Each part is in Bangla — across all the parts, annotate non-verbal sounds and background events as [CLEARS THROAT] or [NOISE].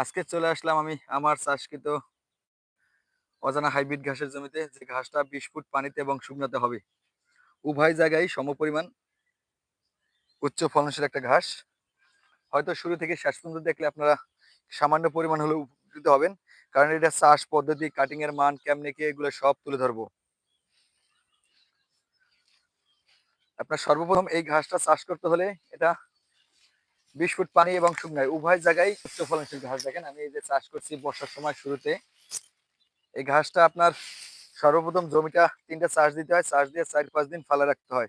আজকে চলে আসলাম আমি আমার চাষকৃত অজানা হাইব্রিড ঘাসের জমিতে, যে ঘাসটা বিশ ফুট পানিতে এবং শুকনোতে হবে। উভয় জায়গায় সমপরিমাণ উচ্চ ফলনশীল একটা ঘাস। হয়তো শুরু থেকে শেষ পর্যন্ত দেখলে আপনারা সামান্য পরিমাণ হলেও উপকৃত হবেন, কারণ এটা চাষ পদ্ধতি কাটিং এর মান কেমনে কি এগুলো সব তুলে ধরবো। আপনার সর্বপ্রথম এই ঘাসটা চাষ করতে হলে এটা বিশ ফুট পানি এবং শুকনায় উভয় জায়গায় উচ্চ ফলনশীল ঘাস দেখেন। আমি এই যে চাষ করছি বর্ষার সময় শুরুতে, এই ঘাসটা আপনার সর্বপ্রথম জমিটা তিনটা চাষ দিতে হয়। চাষ দিয়ে চার পাঁচ দিন ফালা রাখতে হয়।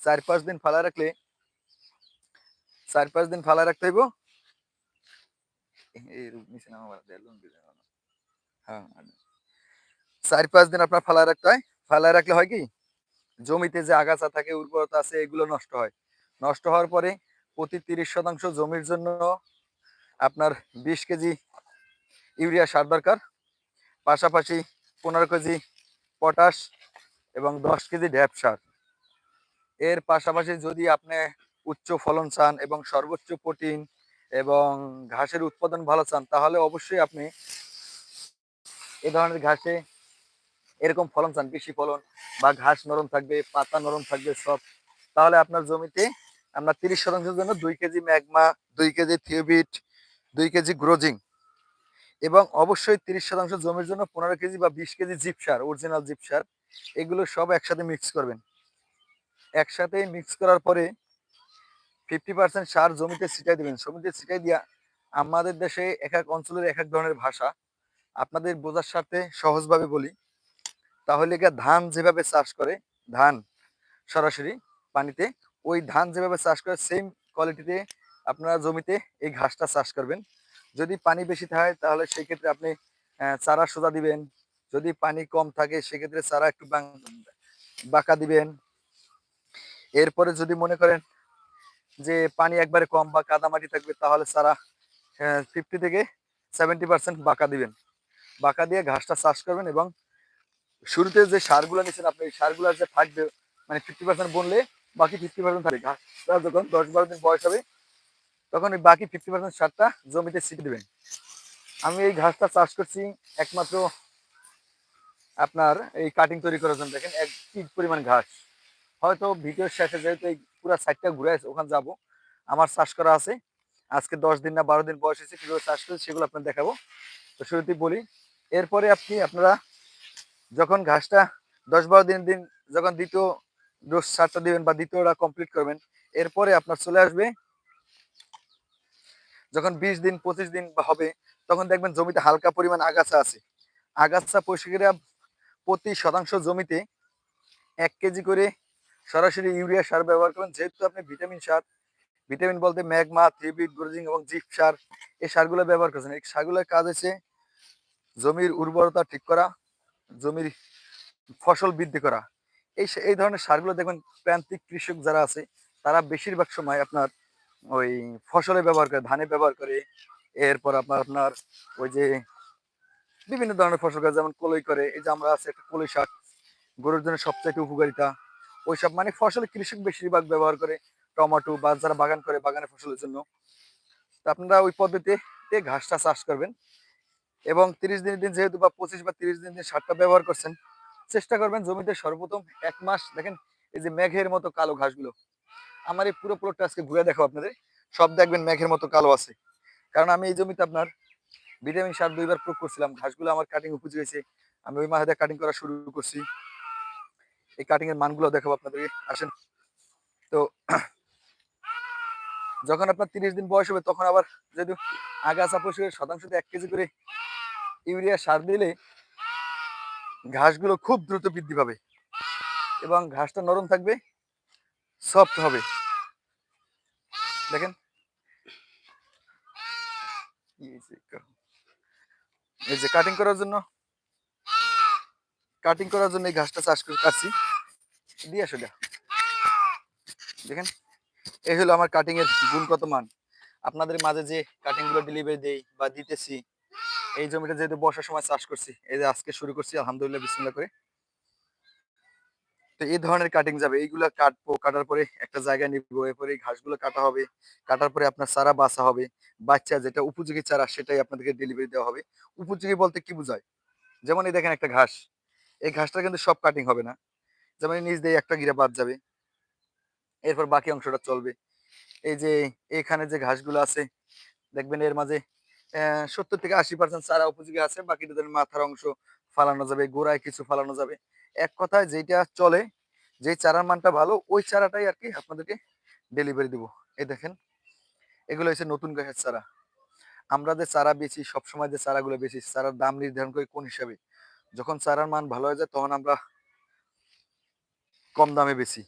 চার পাঁচ দিন ফালা রাখলে, চার পাঁচ দিন ফালা রাখতে হইব। হ্যাঁ চার পাঁচ দিন আপনার ফালা রাখতে হয়। ফালা রাখলে হয় কি, জমিতে যে আগাছা থাকে, উর্বরতা আছে, এগুলো নষ্ট হয়। নষ্ট হওয়ার পরে প্রতি তিরিশ শতাংশ জমির জন্য আপনার বিশ কেজি ইউরিয়া সার দরকার। পাশাপাশি পনেরো কেজি পটাশ এবং দশ কেজি ঢ্যাপ সার। এর পাশাপাশি যদি আপনি উচ্চ ফলন চান এবং সর্বোচ্চ প্রোটিন এবং ঘাসের উৎপাদন ভালো চান, তাহলে অবশ্যই আপনি এ ধরনের ঘাসে এরকম ফলন চান। বেশি ফলন বা ঘাস নরম থাকবে, পাতা নরম থাকবে সব। তাহলে আপনার জমিতে আমরা তিরিশ শতাংশের জন্য দুই কেজি ম্যাগমা, দুই কেজি থিওবিট, দুই কেজি গ্রোজিং এবং অবশ্যই তিরিশ শতাংশ জমির জন্য পনেরো কেজি বা বিশ কেজি জিপ সার, অরিজিনাল জিপ সার, এগুলো সব একসাথে মিক্স করবেন। একসাথে মিক্স করার পরে ফিফটি পার্সেন্ট সার জমিতে ছিটাই দেবেন। জমিতে ছিটাই দিয়া আমাদের দেশে এক এক অঞ্চলের এক এক ধরনের ভাষা। আপনাদের বোঝার স্বার্থে সহজভাবে বলি, তাহলে ধান যেভাবে চাষ করে, ধান সরাসরি পানিতে ওই ধান যেভাবে চাষ করে সেম কোয়ালিটিতে আপনারা জমিতে এই ঘাসটা চাষ করবেন। যদি পানি বেশি থাকে তাহলে সেই ক্ষেত্রে আপনি চারা সোজা দিবেন। যদি পানি কম থাকে সেক্ষেত্রে চারা একটু বাঁকা দিবেন। এরপরে যদি মনে করেন যে পানি একবারে কম বা কাদামাটি থাকবে তাহলে চারা ফিফটি থেকে সেভেন্টি পার্সেন্ট বাঁকা দিবেন। বাঁকা দিয়ে ঘাসটা চাষ করবেন এবং শুরুতে যে সারগুলো নিচ্ছেন আপনি, সারগুলো যে থাকবে মানে ফিফটি পার্সেন্ট বললে বাকি ফিফটি পার্সেন্ট থাকবে ঘাসটা যখন দশ বারো দিন বয়স হবে, তখন ওই বাকি ফিফটি পার্সেন্ট সারটা জমিতে ছিটে দেবেন। আমি এই ঘাসটা চাষ করছি একমাত্র আপনার এই কাটিং তৈরি করার জন্য। দেখেন এক কি পরিমাণ ঘাস। হয়তো ভিডিওর শেষে যেহেতু এই পুরো সাইডটা ঘুরে আছে ওখানে যাব। আমার চাষ করা আছে। আজকে দশ দিন না বারো দিন বয়স হয়েছে, কীভাবে চাষ করেছে সেগুলো আপনার দেখাবো। তো শুরুতেই বলি, এরপরে আপনি আপনারা যখন ঘাসটা দশ বারো দিন দিন যখন দ্বিতীয় ডোজ সারটা দিবেন বা দ্বিতীয়টা কমপ্লিট করবেন। এরপরে আপনার চলে আসবে। যখন বিশ দিন, পঁচিশ দিন হবে, তখন দেখবেন জমিতে হালকা পরিমাণ আগাছা আছে। আগাছা পরিষ্কার প্রতি শতাংশ জমিতে এক কেজি করে সরাসরি ইউরিয়া সার ব্যবহার করেন যেহেতু আপনি ভিটামিন সার, ভিটামিন বলতে ম্যাগমা, থ্রিবিট গ্রোজিং এবং জিপ সার, এই সারগুলো ব্যবহার করছেন। এই সারগুলোর কাজ হচ্ছে জমির উর্বরতা ঠিক করা, জমির ফসল বৃদ্ধি করা। এই এই ধরনের সারগুলো দেখবেন প্রান্তিক কৃষক যারা আছে, তারা বেশিরভাগ সময় আপনার ওই ফসলে ব্যবহার করে, ধানে ব্যবহার করে, এরপর আপনার আপনার ওই যে বিভিন্ন ধরনের ফসল করে, যেমন কলই করে, এই যে আমরা আছে একটা কলই শাক, গরুর জন্য সবচাইতে উপকারিতা। ওইসব মানে ফসলে কৃষক বেশিরভাগ ব্যবহার করে, টমেটো বা যারা বাগান করে, বাগানের ফসলের জন্য। তো আপনারা ওই পদ্ধতিতে ঘাসটা চাষ করবেন এবং তিরিশ দিন দিন যেহেতু বা পঁচিশ বা তিরিশ দিন দিন সারটা ব্যবহার করছেন চেষ্টা করবেন জমিতে সর্বপ্রথম এক মাস, দেখেন এই যে মেঘের মতো কালো ঘাসগুলো। আমার এই পুরো প্লটটা আজকে ঘুরে দেখো আপনাদের। সব দেখবেন মেঘের মতো কালো আছে। কারণ আমি এই জমিতে আপনার ভিটামিন সার দুইবার প্রয়োগ করছিলাম। ঘাসগুলো আমার কাটিং উপযোগী হয়েছে আমি ওই মাসে কাটিং করা শুরু করছি। এই কাটিং এর মানগুলো দেখাবো আপনাদেরকে। আসেন। তো [CLEARS THROAT] যখন আপনার তিরিশ দিন বয়স হবে, তখন আবার যেহেতু আগাছা পরিষ্কার শতাংশতে এক কেজি করে ইউরিয়া সার দিলে ঘাসগুলো খুব দ্রুত বৃদ্ধি পাবে এবং ঘাসটা নরম থাকবে, সফট হবে। দেখেন। এই যে কাটিং করার জন্য কাটিং করার জন্য এই ঘাসটা চাষ করে কাটছি। দিয়ে আসো দেখা দেখেন, এই হলো আমার কাটিং এর গুণগত মান। আপনাদের মাঝে যে কাটিংগুলো ডেলিভারি দেই বা দিতেছি এই জমিটা যেহেতু বর্ষার সময় চাষ করছি, এই যে আজকে শুরু করছি, আলহামদুলিল্লাহ, বিসমিল্লাহ করে। তো এই ধরনের কাটিং যাবে, এইগুলো কাটবো, কাটার পরে একটা জায়গায় নিবো, এরপরে ঘাসগুলো কাটা হবে, কাটার পরে আপনার চারা বাছা হবে, বাচ্চা যেটা উপযোগী চারা সেটাই আপনাদেরকে ডেলিভারি দেওয়া হবে। উপযোগী বলতে কি বোঝায়? যেমন এই দেখেন একটা ঘাস, এই ঘাসটা কিন্তু সব কাটিং হবে না। যেমন নিচ দিয়ে একটা গিরা বাদ যাবে, এরপর বাকি অংশটা চলবে। এই যে এখানে যে ঘাসগুলো আছে, দেখবেন এর মাঝে সত্তর থেকে আশি পার্সেন্ট চারা উপযোগী আছে, বাকিটাদের মাথার অংশ ফালানো যাবে, গোড়ায় কিছু ফালানো যাবে। এক কথায় যেটা চলে যে চারার মানটা ভালো, ওই চারাটাই আর কি আপনাদেরকে ডেলিভারি দিব। এই দেখেন, এগুলো হচ্ছে নতুন গাছের চারা। আমরা যে চারা বেচি, সবসময় যে চারাগুলো বেচি, চারার দাম নির্ধারণ করি কোন হিসাবে? যখন চারার মান ভালো হয়ে যায়, তখন আমরা কম দামে বেশি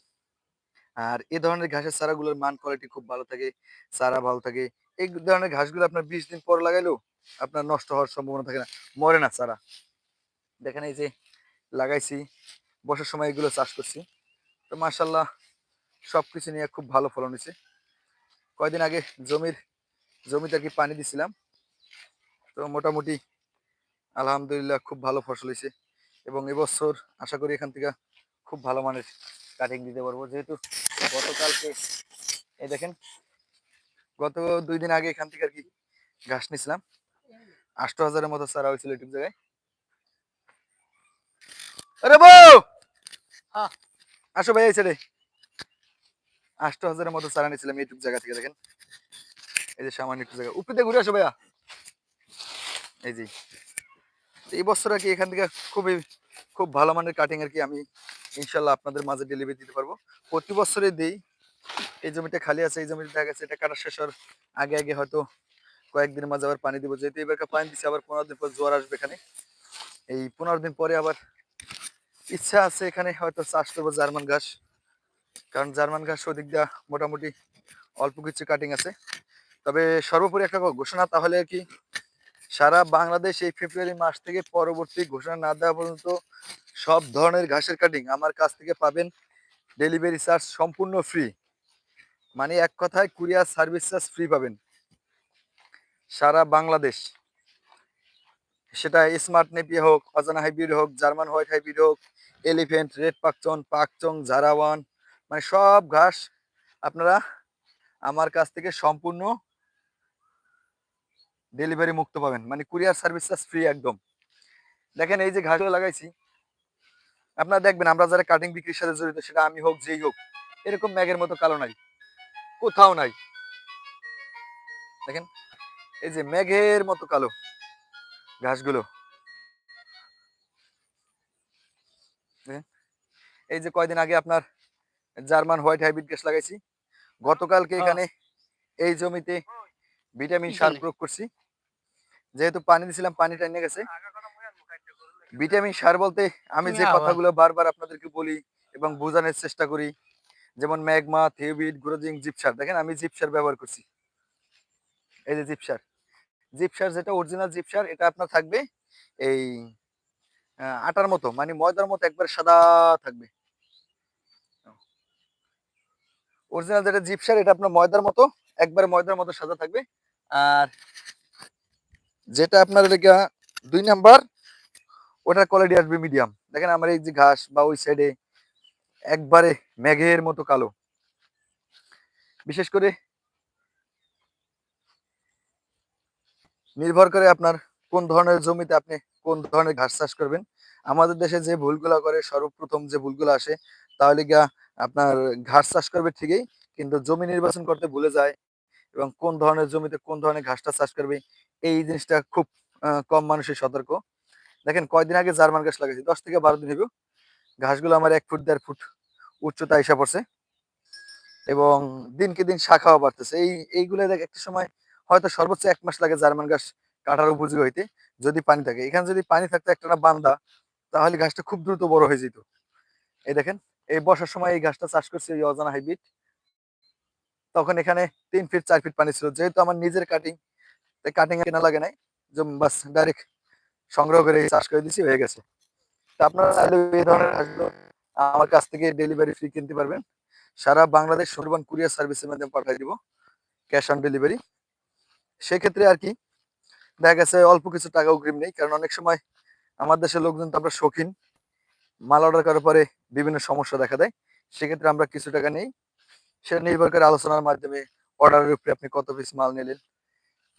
আর এ ধরনের ঘাসের চারাগুলোর মান কোয়ালিটি খুব ভালো থাকে, চারা ভালো থাকে এই ধরনের ঘাসগুলো আপনার বিশ দিন পর লাগাইলেও আপনার নষ্ট হওয়ার সম্ভাবনা থাকে না। মরে না চারা দেখেন এই যে লাগাইছি বসার সময় এগুলো চাষ করছি। তো মার্শাল্লাহ সব কিছু নিয়ে খুব ভালো ফলন হয়েছে। কয়দিন আগে জমির, জমিতে আর কি পানি দিছিলাম। তো মোটামুটি আলহামদুলিল্লাহ খুব ভালো ফসল হয়েছে এবং এবছর আশা করি এখান থেকে খুব ভালো মানের কাটিং দিতে পারব। যেহেতু গতকালকে, এই দেখেন গত দুই দিন আগে এখান থেকে আর কি ঘাস নিছিলাম। আষ্ট হাজারের মতো চারা হয়েছিল ইউটিউব জায়গায়। আরে বউ! হ্যাঁ। আসো ভাই ছেড়ে আষ্ট হাজারের মতো চারা নিয়েছিলাম ইউটিউব জায়গা থেকে দেখেন। এই যে সামান্য একটু জায়গা। উপরে ঘুরে আসো ভাইয়া। এই তো এই বছর আর কি এখান থেকে খুবই খুব ভালো মানের কাটিং আর কি আমি ইনশাল্লাহ আপনাদের মাঝে ডেলিভারি দিতে পারব। প্রতি বছরে দিই। এই জমিটা খালি আছে, এই জমিটা দেখা গেছে, এটা কাটা শেষ হওয়ার আগে আগে হয়তো কয়েকদিনের মাঝে আবার পানি দিব। যেহেতু এবার পানি দিচ্ছে আবার পনেরো দিন পর জোয়ার আসবে এখানে। এই পনেরো দিন পরে আবার ইচ্ছা আছে এখানে হয়তো চাষ করব জার্মান ঘাস। কারণ জার্মান ঘাস ওদিক মোটামুটি অল্প কিছু কাটিং আছে। তবে সর্বোপরি একটা ঘোষণা, তাহলে কি সারা বাংলাদেশ এই ফেব্রুয়ারি মাস থেকে পরবর্তী ঘোষণা না দেওয়া পর্যন্ত সব ধরনের ঘাসের কাটিং আমার কাছ থেকে পাবেন। ডেলিভারি চার্জ সম্পূর্ণ ফ্রি মানে এক কথায় কুরিয়ার সার্ভিস চার্জ ফ্রি পাবেন। সারা বাংলাদেশ। সেটা স্মার্ট নেপিয়া হোক, অজানা হাইব্রিড হোক জার্মান হোয়াইট হাইব্রিড হোক এলিফেন্ট রেড পাকচন, পাকচং জারাওয়ান মানে সব ঘাস আপনারা আমার কাছ থেকে সম্পূর্ণ ডেলিভারি মুক্ত পাবেন। মানে কুরিয়ার সার্ভিস চার্জ ফ্রি একদম। দেখেন এই যে ঘাসগুলো লাগাইছি, আপনারা দেখবেন আমরা যারা কাটিং বিক্রির সাথে জড়িত, সেটা আমি হোক, যেই হোক, এরকম ম্যাগের মতো কালো নাই। কোথাও নাই। দেখেন এই যে মেঘের মতো কালো ঘাসগুলো। এই যে কয়দিন আগে আপনার জার্মান হোয়াইট হাইব্রিড গাছ লাগাইছি গতকালকে। এখানে এই জমিতে ভিটামিন সার প্রয়োগ করছি। যেহেতু পানি দিছিলাম পানিটা নিয়ে গেছে। ভিটামিন সার বলতে আমি যে কথাগুলো বারবার আপনাদেরকে বলি এবং বোঝানোর চেষ্টা করি যেমন ম্যাগমা, থিওবিট, গ্রোজিং, জিপসার। দেখেন আমি জিপসার ব্যবহার করছি। এই যে জিপসার। জিপসার যেটা অরিজিনাল জিপসার, এটা আপনার থাকবে এই আটার মতো মানে ময়দার মতো একবার সাদা থাকবে। অরিজিনাল যেটা জিপসার, এটা আপনার ময়দার মতো, একবার ময়দার মতো সাদা থাকবে। আর যেটা আপনার দুই নাম্বার, ওটার কোয়ালিটি আসবে মিডিয়াম দেখেন আমার এই যে ঘাস বা ওই সাইডে একবারে মেঘের মতো কালো। বিশেষ করে নির্ভর করে আপনার কোন ধরনের জমিতে আপনি কোন ধরনের ঘাস চাষ করবেন। আমাদের দেশে যে ভুলগুলা করে, সর্বপ্রথম যে ভুলগুলো আসে, তাহলে গিয়া আপনার ঘাস চাষ করবে ঠিকই, কিন্তু জমি নির্বাচন করতে ভুলে যায় এবং কোন ধরনের জমিতে কোন ধরনের ঘাসটা চাষ করবে, এই জিনিসটা খুব কম মানুষের সতর্ক। দেখেন, কয়দিন আগে জার্মান ঘাস লাগাইছি, দশ থেকে বারো দিন হইব। ঘাসগুলো আমার এক ফুট, দেড় ফুট উচ্চতা এসে পড়ছে। এবং দিনকে দিন শাখাও বাড়তেছে। এই, এইগুলো দেখ, একটা সময় হয়তো সর্বোচ্চ এক মাস লাগে জার্মান ঘাস কাটার উপযোগী হইতে যদি পানি থাকে। এখানে যদি পানি থাকতো একটা না বান্দা, তাহলে ঘাসটা খুব দ্রুত বড় হয়ে যেত। এই দেখেন, এই বর্ষার সময় এই ঘাসটা চাষ করছে এই অজানা হাইব্রিড। তখন এখানে তিন ফিট, চার ফিট পানি ছিল। যেহেতু আমার নিজের কাটিং তাই কাটিং কেনা লাগে নাই। বাস ডাইরেক্ট সংগ্রহ করে চাষ করে দিছি, হয়ে গেছে। তা আপনারা এই ধরনের ঘাসগুলো আমার কাছ থেকে ডেলিভারি ফ্রি কিনতে পারবেন। সারা বাংলাদেশ সুন্দরবন কুরিয়ার সার্ভিসের মাধ্যমে পাঠিয়ে দিব ক্যাশ অন ডেলিভারি সেক্ষেত্রে আর কি, দেখা গেছে অল্প কিছু টাকা অগ্রিম নেই, কারণ অনেক সময় আমার দেশের লোকজন তো আমরা শৌখিন, মাল অর্ডার করার পরে বিভিন্ন সমস্যা দেখা দেয়। সেক্ষেত্রে আমরা কিছু টাকা নেই, সেটা নির্ভর করে আলোচনার মাধ্যমে অর্ডারের উপরে আপনি কত পিস মাল নিলেন।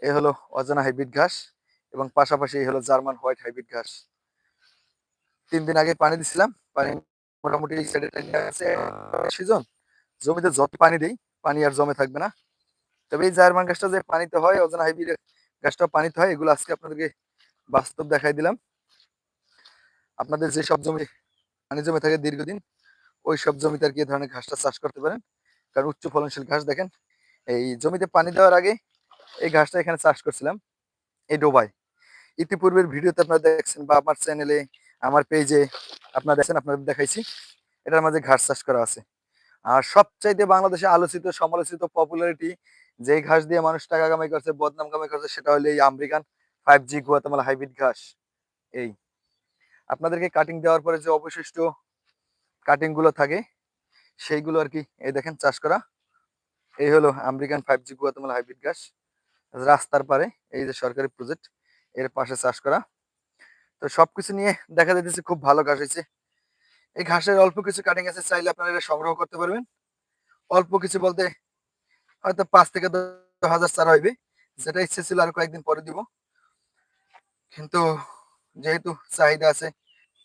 এ হলো অজানা হাইব্রিড ঘাস এবং পাশাপাশি এই হলো জার্মান হোয়াইট হাইব্রিড ঘাস। তিন দিন আগে পানি দিছিলাম, পানি মোটামুটি এই সাইডে সিজন জমিতে যত পানি দেই পানি আর জমে থাকবে না। তবে এই জার্মান গাছটা যে পানিতে হয় অজানা হাইব্রিড গাছটা পানিতে হয় এগুলো আজকে আপনাদেরকে বাস্তব দেখাই দিলাম। আপনাদের যে সব জমি পানি জমে থাকে দীর্ঘদিন ওই সব জমিতে আর কি ধরনের ঘাসটা চাষ করতে পারেন। কারণ উচ্চ ফলনশীল ঘাস দেখেন এই জমিতে পানি দেওয়ার আগে এই ঘাসটা এখানে চাষ করছিলাম এই ডোবায়। ইতিপূর্বের ভিডিওতে আপনারা দেখছেন বা আমার চ্যানেলে আমার পেজে আপনারা দেখছেন আপনাদের দেখাইছি। এটার মাঝে ঘাস চাষ করা আছে। আর সবচাইতে বাংলাদেশে আলোচিত, সমালোচিত পপুলারিটি যে ঘাস দিয়ে মানুষ টাকা কামাই করছে, বদনাম কামাই করছে, সেটা হলো এই American five G Guatemala hybrid ঘাস। এই। আপনাদেরকে কাটিং দেওয়ার পরে যে অবশিষ্ট কাটিংগুলো থাকে, সেইগুলো আর কি, এই দেখেন চাষ করা। এই হলো American five G Guatemala hybrid ঘাস। রাস্তার পারে এই যে সরকারি প্রজেক্ট এর পাশে চাষ করা। তো সবকিছু নিয়ে দেখা যাইতেছে খুব ভালো ঘাস হয়েছে এই ঘাসের অল্প কিছু কাটিং আছে, চাইলে আপনারা এটা সংগ্রহ করতে পারবেন। অল্প কিছু বলতে হয়তো পাঁচ থেকে দশ হাজার চারা হইবে, যেটা ইচ্ছে ছিল আর কয়েকদিন পরে দিব। কিন্তু যেহেতু চাহিদা আছে,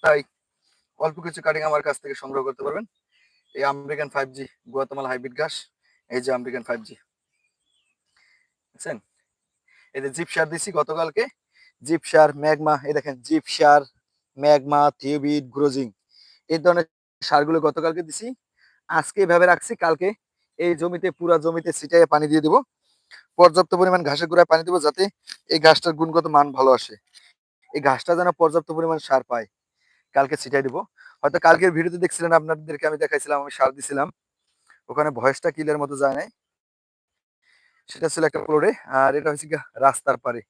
তাই অল্প কিছু কাটিং আমার কাছ থেকে সংগ্রহ করতে পারবেন। এই American five G Guatemala hybrid ঘাস, এই যে আমেরিকান ফাইভ জি বুঝছেন? যে জিপ সার দিছি গতকালকে জিপ সার ম্যাগমা, এই দেখেন জিপ সার ম্যাগমা, থিওবিট, গ্রোজিং, এই ধরনের সারগুলো গতকালকে দিছি। আজকে এভাবে রাখছি, কালকে এই জমিতে, পুরা জমিতে ছিটাইয়ে পানি দিয়ে দিব। পর্যাপ্ত পরিমাণ ঘাসের গোড়ায় পানি দেবো যাতে এই ঘাসটার গুণগত মান ভালো আসে। এই ঘাসটা যেন পর্যাপ্ত পরিমাণ সার পায়, কালকে ছিটাই দিব। হয়তো কালকের ভিডিওতে দেখছিলেন, আপনাদেরকে আমি দেখাইছিলাম, আমি সার দিছিলাম। ওখানে ভয়েসটা কিলের মতো যায় নাই। সেটা ছিল একটা ফ্লোরে আর এটা হচ্ছে রাস্তার পারে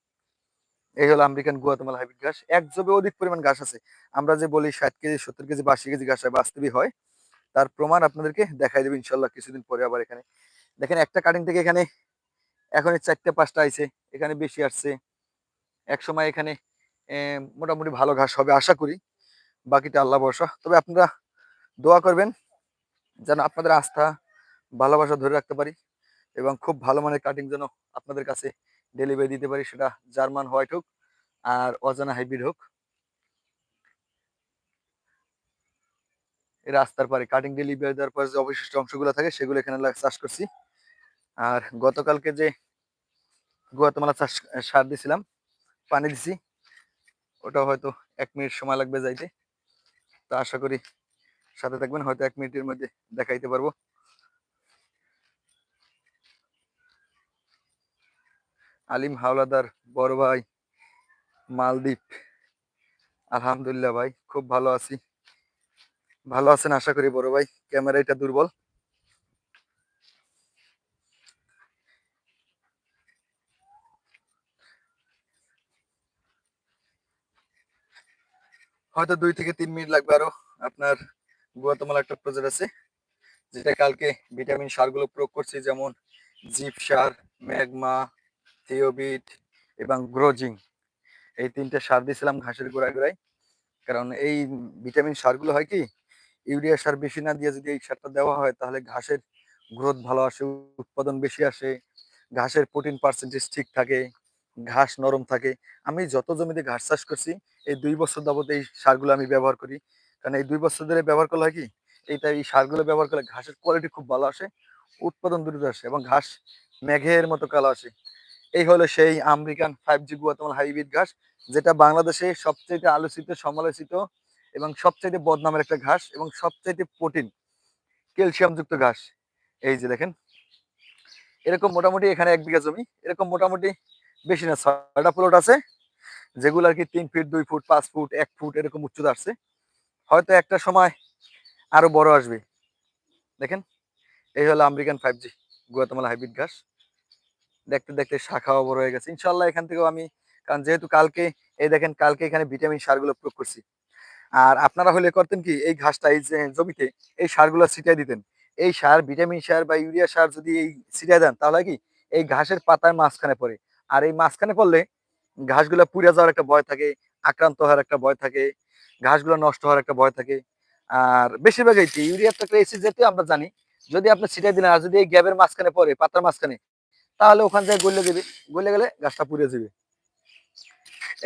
এই হলো আমেরিকান গুয়াতামালা হাইব্রিড ঘাস। এক জবে অধিক পরিমাণ ঘাস আছে। আমরা যে বলি ষাট কেজি, সত্তর কেজি, বা কেজি ঘাস বাস্তবই হয়, তার প্রমাণ আপনাদেরকে দেখাই দেবো ইনশাল্লাহ কিছুদিন পরে আবার এখানে। দেখেন একটা কাটিং থেকে এখানে এখন চারটে, পাঁচটা আইছে। এখানে বেশি আসছে। এক সময় এখানে মোটামুটি ভালো ঘাস হবে আশা করি। বাকিটা আল্লাহ ভরসা। তবে আপনারা দোয়া করবেন যেন আপনাদের আস্থা, ভালোবাসা ধরে রাখতে পারি এবং খুব ভালো মানের কাটিং যেন আপনাদের কাছে ডেলিভারি দিতে পারি, সেটা জার্মান হোয়াইট হোক আর অজানা হাইব্রিড হোক। রাস্তার পারে কাটিং ডেলিভারি দেওয়ার পর যে অবশিষ্ট অংশগুলো থাকে, সেগুলো এখানে চাষ করছি। আর গতকালকে যে গুয়াতমালা চাষ সার দিছিলাম, পানি দিছি, ওটা হয়তো এক মিনিট সময় লাগবে যাইতে। তা আশা করি সাথে থাকবেন, হয়তো এক মিনিটের মধ্যে দেখাইতে পারব। আলিম হাওলাদার বড় ভাই মালদ্বীপ। আলহামদুলিল্লাহ ভাই, খুব ভালো আছি। ভালো আছেন আশা করি বড় ভাই ক্যামেরা এটা দুর্বল। হয়তো দুই থেকে তিন মিনিট লাগবে আরও। আপনার গুয়াতমালা একটা প্রজেক্ট আছে, যেটা কালকে ভিটামিন সারগুলো প্রয়োগ করছি, যেমন জিপ সার, ম্যাগমা থিওবিট এবং গ্রোজিং এই তিনটে সার দিয়েছিলাম ঘাসের গোড়ায় গোড়ায়। কারণ এই ভিটামিন সারগুলো হয় কি, ইউরিয়া সার বেশি না দিয়ে যদি এই সারটা দেওয়া হয়, তাহলে ঘাসের গ্রোথ ভালো আসে, উৎপাদন বেশি আসে, ঘাসের প্রোটিন পার্সেন্টেজ ঠিক থাকে, ঘাস নরম থাকে। আমি যত জমিতে ঘাস চাষ করছি, এই দুই বছর যাবত এই সারগুলো আমি ব্যবহার করি। কারণ এই দুই বছর ধরে ব্যবহার করলে হয় কি এইটা এই সারগুলো ব্যবহার করলে ঘাসের কোয়ালিটি খুব ভালো আসে, উৎপাদন দ্রুত আসে এবং ঘাস মেঘের মতো কালো আসে। এই হলো সেই American five G Guatemala hybrid ঘাস, যেটা বাংলাদেশে সবচেয়ে আলোচিত, সমালোচিত এবং সবচাইতে বদনামের একটা ঘাস এবং সবচাইতে প্রোটিন ক্যালসিয়াম যুক্ত ঘাস। এই যে দেখেন, এরকম মোটামুটি এখানে এক বিঘা জমি, এরকম মোটামুটি বেশি না, ছয়টা প্লট আছে, যেগুলো আর কি তিন ফিট দুই ফুট পাঁচ ফুট এক ফুট এরকম উচ্চতা আসছে হয়তো একটা সময় আরও বড় আসবে। দেখেন, এই হলো American five G Guatemala hybrid ঘাস। দেখতে দেখতে শাখাও বড় হয়ে গেছে। ইনশাল্লাহ এখান থেকেও আমি, কারণ যেহেতু কালকে, এই দেখেন কালকে এখানে ভিটামিন সারগুলো প্রয়োগ করছি। আর আপনারা হলে করতেন কি, এই ঘাসটা, এই জমিতে এই সারগুলো ছিটিয়ে দিতেন। এই সার, ভিটামিন সার বা ইউরিয়া সার যদি এই ছিটিয়ে দেন, তাহলে কি, এই ঘাসের পাতার মাঝখানে পড়ে। আর এই মাঝখানে পড়লে ঘাসগুলো পুড়ে যাওয়ার একটা ভয় থাকে, আক্রান্ত হওয়ার একটা ভয় থাকে, ঘাসগুলো নষ্ট হওয়ার একটা ভয় থাকে। আর বেশিরভাগ ইউরিয়া তো একটা এসি জাতীয় আমরা জানি, যদি আপনি ছিটাই দিলেন, আর যদি এই গ্যাপের মাঝখানে পড়ে, পাতার মাঝখানে তাহলে ওখান থেকে গলে দেবে। গলে গেলে গাছটা পুড়ে যাবে।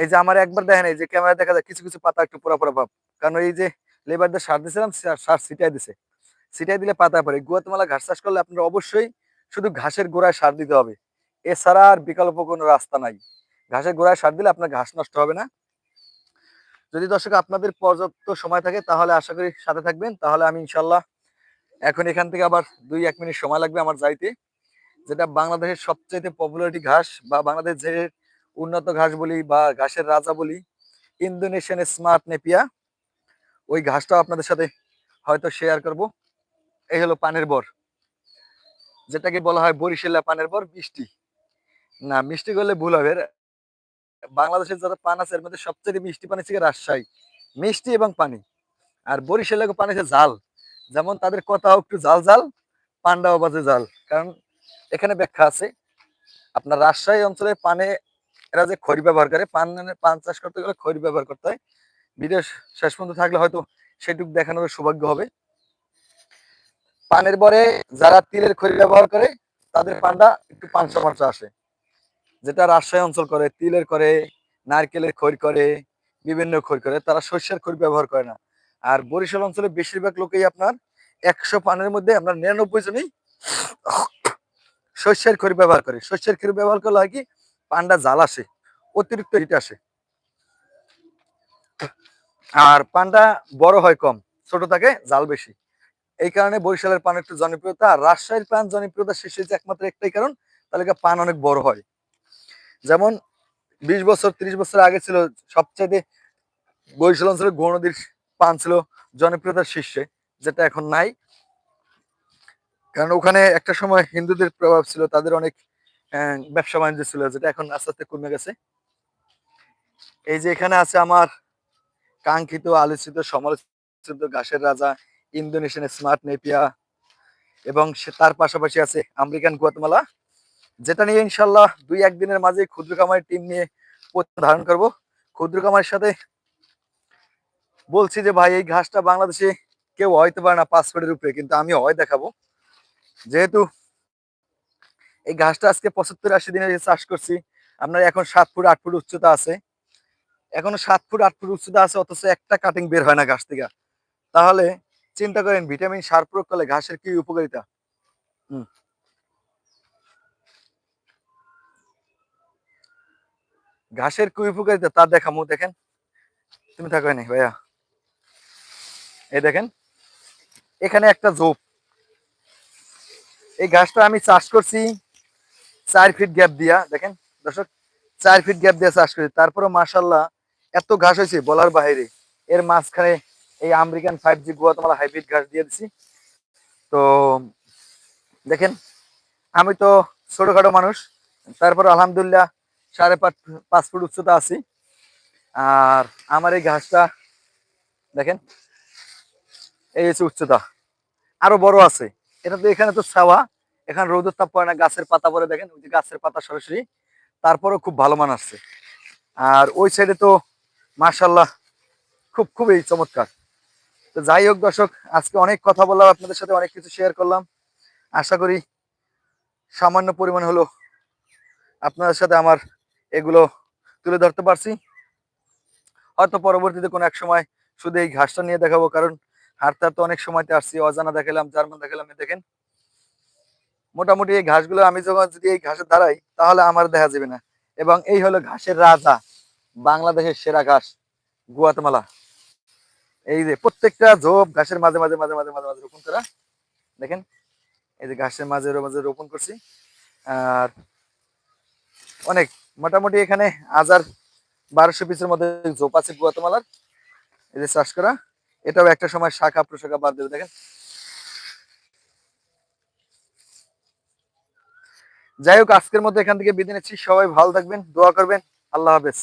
এই যে আমার একবার দেখেন, এই যে ক্যামেরা দেখা যায়, কিছু কিছু পাতা একটু পোড়া পোড়া ভাব। কারণ এই যে লেবারদের সার দিয়েছিলাম সার ছিটাই দিছে। ছিটাই দিলে পাতা পড়ে। গুয়াতেমালা ঘাস চাষ করলে আপনার অবশ্যই শুধু ঘাসের গোড়ায় সার দিতে হবে। এছাড়া আর বিকল্প কোনো রাস্তা নাই। ঘাসের গোড়ায় সার দিলে আপনার ঘাস নষ্ট হবে না। যদি দর্শক আপনাদের পর্যাপ্ত সময় থাকে, তাহলে আশা করি সাথে থাকবেন। তাহলে আমি ইনশাল্লাহ এখন এখান থেকে আবার দুই এক মিনিট সময় লাগবে আমার যাইতে। যেটা বাংলাদেশের সবচেয়ে পপুলারিটি ঘাস বা বাংলাদেশের উন্নত ঘাস বলি বা ঘাসের রাজা বলি ইন্দোনেশিয়ান স্মার্ট নেপিয়া ওই ঘাসটাও আপনাদের সাথে হয়তো শেয়ার করব। এই হলো পানের বর। যেটাকে বলা হয় বরিশালা পানের বর, মিষ্টি। না, মিষ্টি করলে ভুল হবে। বাংলাদেশের যত পান আছে, এর মধ্যে সবচেয়ে মিষ্টি পানি থেকে রাজশাহী। মিষ্টি এবং পানি। আর বরিশালের পানি হচ্ছে জাল যেমন তাদের কথাও একটু জাল জাল পান্ডাও বাজে জাল কারণ এখানে ব্যাখ্যা আছে, আপনার রাজশাহী অঞ্চলে পানে এরা যে খড়ি ব্যবহার করে, পান পান চাষ করতে গেলে খড়ি ব্যবহার করতে হয়। ভিডিও শেষ পর্যন্ত থাকলে হয়তো সেটুকু দেখানোর সৌভাগ্য হবে। পানের পরে যারা তিলের খড়ি ব্যবহার করে, তাদের পানটা একটু পাঁচশো পাঁচশো আসে। যেটা রাজশাহী অঞ্চল করে, তিলের করে, নারকেলের খড়ি করে, বিভিন্ন খড়ি করে, তারা শস্যের খড়ি ব্যবহার করে না। আর বরিশাল অঞ্চলে বেশিরভাগ লোকেই আপনার একশো পানের মধ্যে আপনার নিরানব্বই জনই শস্যের খড়ি ব্যবহার করে। শস্যের খড়ি ব্যবহার করলে হয় কি? পানটা জাল আসে, অতিরিক্ত হিট আসে। আর পানটা বড় হয় কম, ছোট থাকে জাল বেশি। এই কারণে বরিশালের পান একটু জনপ্রিয়তা, আর রাজশাহীর পান জনপ্রিয়তা শেষ হয়েছে একমাত্র একটাই কারণ, তাহলে পান অনেক বড় হয়। যেমন বিশ বছর, ত্রিশ বছর আগে ছিল সবচেয়ে বরিশাল অঞ্চলের গৌর নদীর পান ছিল জনপ্রিয়তার শীর্ষে, যেটা এখন নাই। কারণ ওখানে একটা সময় হিন্দুদের প্রভাব ছিল, তাদের অনেক ব্যবসা বাণিজ্য ছিল, যেটা এখন আস্তে আস্তে কমে গেছে। এই যে এখানে আছে আমার কাঙ্ক্ষিত, আলোচিত, সমালোচিত ঘাসের রাজা, ইন্দোনেশিয়ান স্মার্ট নেপিয়া, এবং তার পাশাপাশি আছে আমেরিকান গুয়াতমালা, যেটা নিয়ে ইনশাল্লাহ দুই একদিনের মাঝে ক্ষুদ্র কামারি টিম নিয়ে ধারণ করব। ক্ষুদ্র কামারের সাথে বলছি যে, ভাই, এই ঘাসটা বাংলাদেশে কেউ হয়তো পারে না পাঁচ ফুটের উপরে, কিন্তু আমি হয় দেখাবো। যেহেতু এই ঘাসটা আজকে পঁচাত্তর আশি দিনের চাষ করছি, আপনার এখন সাত ফুট, আট ফুট উচ্চতা আছে। এখনও সাত ফুট, আট ফুট উচ্চতা আছে, অথচ একটা কাটিং বের হয় না ঘাস থেকে। তাহলে চিন্তা করেন ভিটামিন সার প্রয়োগ করলে ঘাসের কি উপকারিতা? ঘাসের কি উপকারিতা তা দেখামু, দেখেন। তুমি থাকো নি ভাইয়া। এই দেখেন, এখানে একটা ঝোপ। এই ঘাসটা আমি চাষ করছি চার ফিট গ্যাপ দিয়া, দেখেন? দর্শক, চার ফিট গ্যাপ দিয়ে চাষ করছি তারপরে মাসাল্লাহ এত ঘাস হয়েছে বলার বাইরে এর মাঝখানে এই আমেরিকান ফাইভ জি তোমার হাইব্রিড ঘাস দিয়ে দিছি। তো দেখেন, আমি তো ছোটখাটো মানুষ। তারপর আলহামদুলিল্লাহ সাড়ে পাঁচ পাঁচ ফুট উচ্চতা আছি। আর আমার এই ঘাসটা, দেখেন, এই হচ্ছে উচ্চতা। আরও বড় আছে। এটা তো এখানে তো ছাওয়া। এখানে রোদের তাপ পড়ে না, গাছের পাতা পরে দেখেন, ওই যে গাছের পাতা সরাসরি। তারপরেও খুব ভালো মান আসছে। আর ওই সাইডে তো মার্শাল্লাহ খুব, খুবই চমৎকার। তো যাই হোক দর্শক, আজকে অনেক কথা বললাম, আপনাদের সাথে অনেক কিছু শেয়ার করলাম। আশা করি সামান্য পরিমাণ হলো আপনাদের সাথে আমার এগুলো তুলে ধরতে পারছি। হয়তো পরবর্তীতে কোনো এক সময় শুধু এই ঘাসটা নিয়ে দেখাবো, কারণ হাঁটতে তো অনেক সময়তে আসছি, অজানা দেখালাম, জার্মান দেখালাম দেখেন। মোটামুটি এই ঘাসগুলো আমি যখন যদি এই ঘাসে দাঁড়াই, তাহলে আমার দেখা যাবে না। এবং এই হলো ঘাসের রাজা, বাংলাদেশের সেরা ঘাস, গুয়াতমালা। এই যে প্রত্যেকটা ঝোপ ঘাসের মাঝে মাঝে মাঝে মাঝে মাঝে মাঝে রোপণ করা। দেখেন, এই যে ঘাসের মাঝে মাঝে রোপণ করছি। আর অনেক, মোটামুটি এখানে হাজার বারোশো পিসের মধ্যে ঝোপ আছে গুয়াতমালার। এই যে চাষ করা। এটাও একটা সময় শাখা প্রশাখা বাদ দেবে, দেখেন। যাই হোক, আজকের মধ্যে এখান থেকে বিদায় নিচ্ছি। সবাই ভালো থাকবেন, দোয়া করবেন। আল্লাহ হাফেজ।